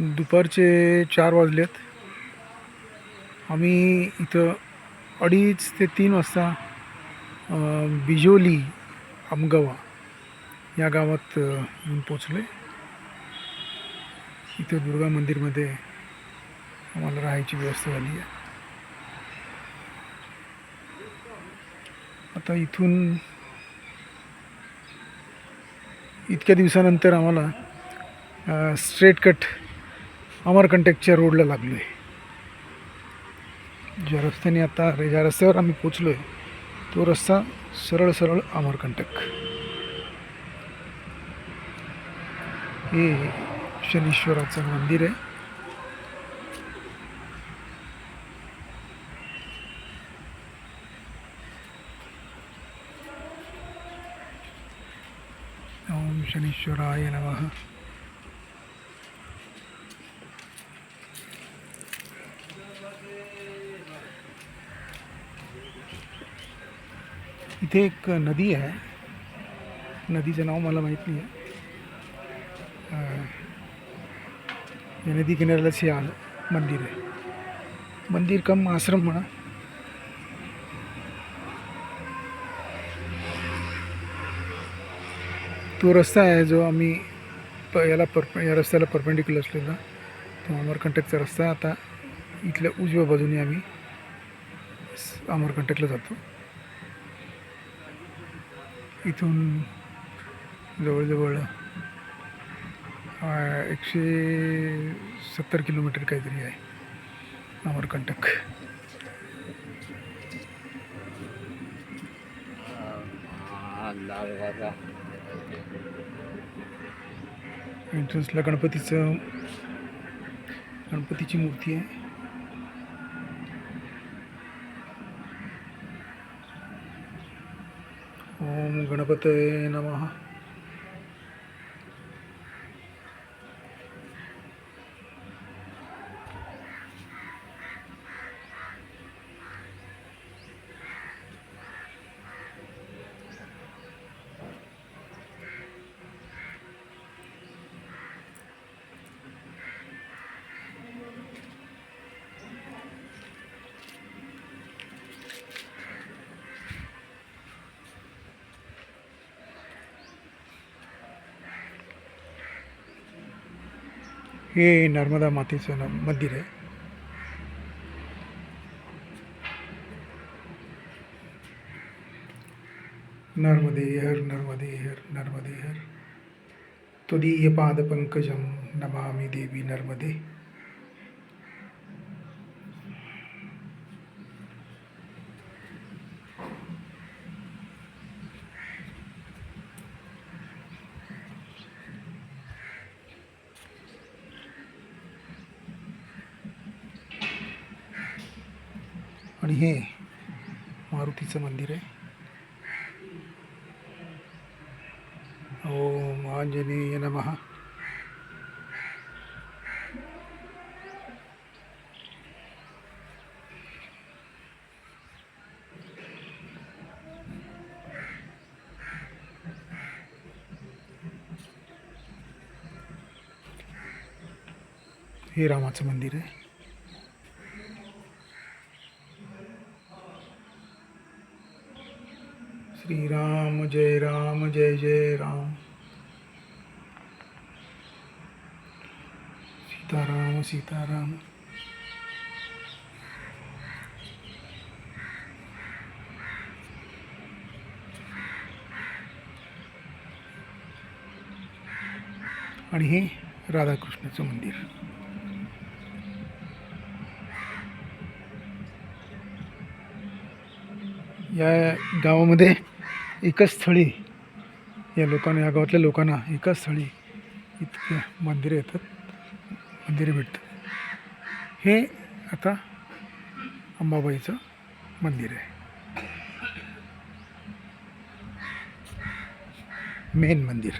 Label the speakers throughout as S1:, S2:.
S1: दुपारचे चार वाजलेत. आम्ही इथं अडीच ते तीन वाजता बिजोली आमगावा या गावात येऊन पोचलो आहे इथं दुर्गा मंदिरमध्ये आम्हाला राहायची व्यवस्था झाली आहे. आता इथून इतक्या दिवसानंतर आम्हाला स्ट्रेट कट अमरकंटकच्या रोडला लागलो आहे ज्या रस्त्याने आता ज्या रस्त्यावर आम्ही पोचलो आहे तो रस्ता सरळ सरळ अमरकंटक. हे शनीश्वराचं मंदिर आहे. ओम शनीश्वराय नमः. इथे एक नदी आहे. नदीचं नाव मला माहीत नाही आहे या नदी किनाऱ्यालाच हे आलं मंदिर आहे. मंदिर कम आश्रम म्हणा. तो रस्ता आहे जो आम्ही प याला परप या रस्त्याला परपेंडिक्युलर असलेला. तो अमरकंटकचा रस्ता आता इथल्या उजव्या बाजूने आम्ही अमरकंटकला जातो. इथून जवळजवळ एकशे सत्तर किलोमीटर काहीतरी आहे अमरकंटक एंट्रन्सला गणपतीचं गणपतीची मूर्ती आहे. ओम गणपतये नमः। हे नर्मदा मातेचं मंदिर आहे. नर्मदे हर नर्मदे हर नर्मदे हर. तुदीय पादपंकजं नमामि देवी नर्मदे। आणि हे मारुतीचं मंदिर आहे. ओम आंजनेय नमः. हे रामाचं मंदिर आहे. श्रीराम जय राम जय जय राम. सीताराम सीताराम. आणि हे राधाकृष्णाचं मंदिर. या गावामध्ये एकाच स्थळी. या लोकांना या गावातल्या लोकांना एकाच स्थळी इतके मंदिरं येतात. मंदिरे भेटतात. हे आता अंबाबाईचं मंदिर आहे. मेन मंदिर.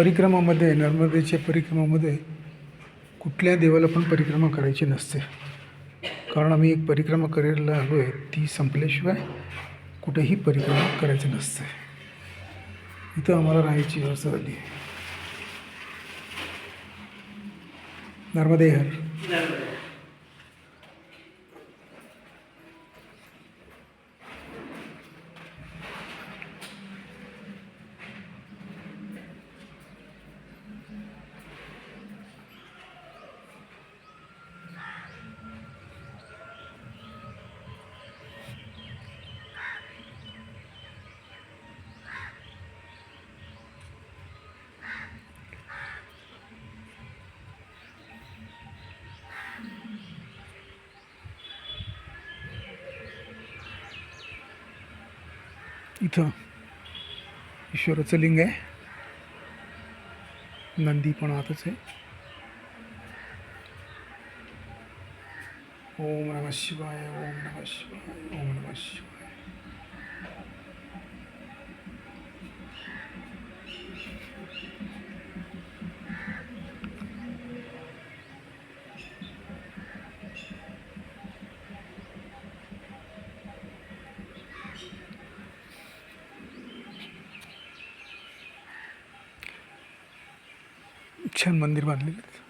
S1: परिक्रमामध्ये नर्मदेच्या परिक्रमामध्ये कुठल्या देवाला पण परिक्रमा करायची नसते. कारण आम्ही एक परिक्रमा करायला आलो आहे ती संपल्याशिवाय कुठेही परिक्रमा करायची नसते. इथं आम्हाला राहायची व्यवस्था झाली नर्मदेहर नर्मदे हर. इथं ईश्वराचं लिंग आहे. नंदी पण आतच आहे. ओम नमः शिवाय ओम नमः शिवाय ओम नमः शिवाय. छान मंदिर बांधलेले आहेत